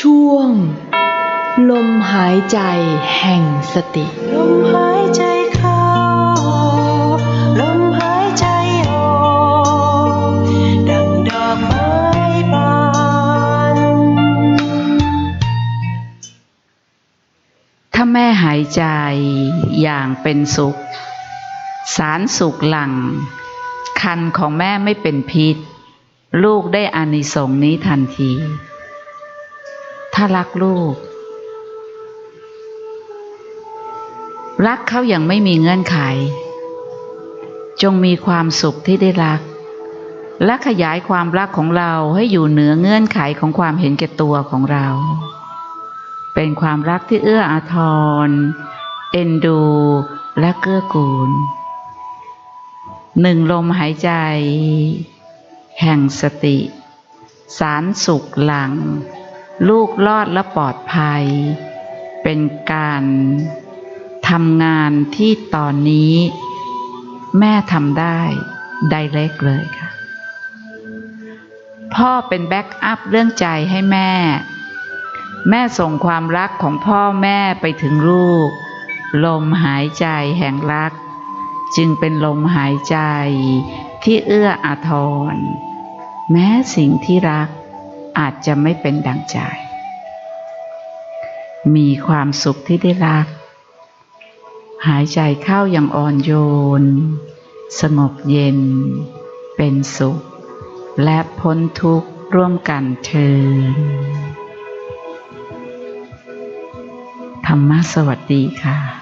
ช่วง ลมหายใจแห่งสติ ลมหายใจเข้า ลมหายใจออกดังดอกไม้บาน ถ้าแม่หายใจอย่างเป็นสุข สารสุขหลัง คันของแม่ไม่เป็นพิษ ลูกได้อานิสงส์นี้ทันที ถ้ารักลูก รักเขาอย่างไม่มีเงื่อนไข จงมีความสุขที่ได้รัก และขยายความรักของเราให้อยู่เหนือเงื่อนไขของความเห็นแก่ตัวของเรา เป็นความรักที่เอื้ออาทร เอ็นดู และเกื้อกูล หนึ่งลมหายใจ แห่งสติ สารสุขหลัง ลูกรอดและปลอดภัย เป็นการทำงานที่ตอนนี้ แม่ทำได้ไดเรกเลยค่ะ พ่อเป็นแบ็กอัพเรื่องใจให้แม่ แม่ส่งความรักของพ่อแม่ไปถึงลูก ลมหายใจแห่งรัก จึงเป็นลมหายใจที่เอื้ออาทร แม้สิ่งที่รัก อาจจะไม่เป็นดังใจ มีความสุขที่ได้รัก หายใจเข้าอย่างอ่อนโยน สงบเย็น เป็นสุข และพ้นทุกข์ร่วมกันเทินธรรมะสวัสดีค่ะ